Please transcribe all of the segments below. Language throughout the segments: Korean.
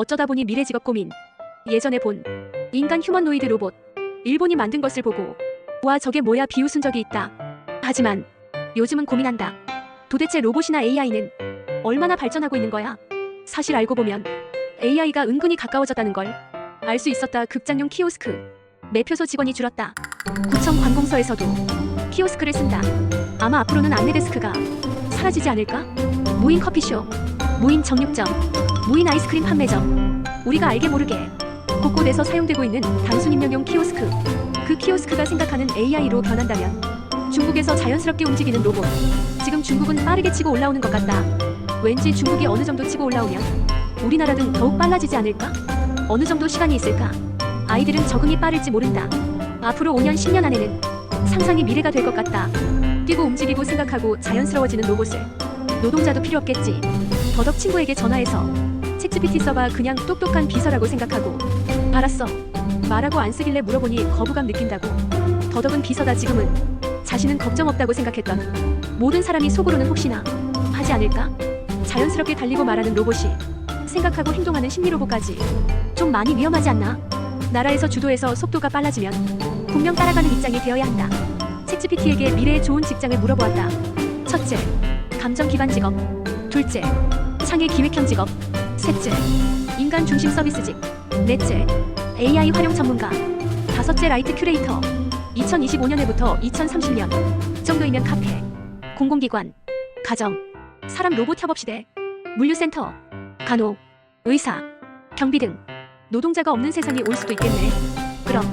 어쩌다 보니 미래 직업 고민. 예전에 본 인간 휴머노이드 로봇. 일본이 만든 것을 보고 와 저게 뭐야 비웃은 적이 있다. 하지만 요즘은 고민한다. 도대체 로봇이나 AI는 얼마나 발전하고 있는 거야? 사실 알고 보면 AI가 은근히 가까워졌다는 걸 알 수 있었다. 극장용 키오스크. 매표소 직원이 줄었다. 구청 관공서에서도 키오스크를 쓴다. 아마 앞으로는 안내 데스크가 사라지지 않을까? 무인 커피숍, 무인 정육점, 무인 아이스크림 판매점. 우리가 알게 모르게 곳곳에서 사용되고 있는 단순 입력용 키오스크. 그 키오스크가 생각하는 AI로 변한다면 중국에서 자연스럽게 움직이는 로봇. 지금 중국은 빠르게 치고 올라오는 것 같다. 왠지 중국이 어느 정도 치고 올라오면 우리나라도 더욱 빨라지지 않을까? 어느 정도 시간이 있을까? 아이들은 적응이 빠를지 모른다. 앞으로 5년, 10년 안에는 상상이 미래가 될 것 같다. 뛰고 움직이고 생각하고 자연스러워지는 로봇을 노동자도 필요 없겠지. 더덕 친구에게 전화해서 챗GPT 써봐 그냥 똑똑한 비서라고 생각하고 알았어. 말하고 안 쓰길래 물어보니 거부감 느낀다고. 더덕은 비서다 지금은 자신은 걱정 없다고 생각했던 모든 사람이 속으로는 혹시나 하지 않을까? 자연스럽게 달리고 말하는 로봇이 생각하고 행동하는 심리 로봇까지 좀 많이 위험하지 않나? 나라에서 주도해서 속도가 빨라지면 분명 따라가는 입장이 되어야 한다. 챗GPT에게 미래의 좋은 직장을 물어보았다. 첫째, 감정 기반 직업. 둘째, 창의 기획형 직업. 셋째, 인간 중심 서비스직. 넷째, AI 활용 전문가. 다섯째, 라이트 큐레이터. 2025년에부터 2030년 정도이면 카페, 공공기관, 가정, 사람 로봇 협업 시대, 물류센터, 간호, 의사, 경비 등 노동자가 없는 세상이 올 수도 있겠네. 그럼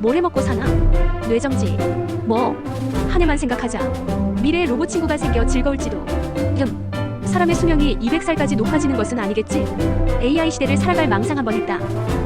뭘 해먹고 사나? 뇌정지. 뭐, 한 해만 생각하자. 미래의 로봇 친구가 생겨 즐거울지도. 흠. 사람의 수명이 200살까지 높아지는 것은 아니겠지? AI 시대를 살아갈 망상 한번 했다.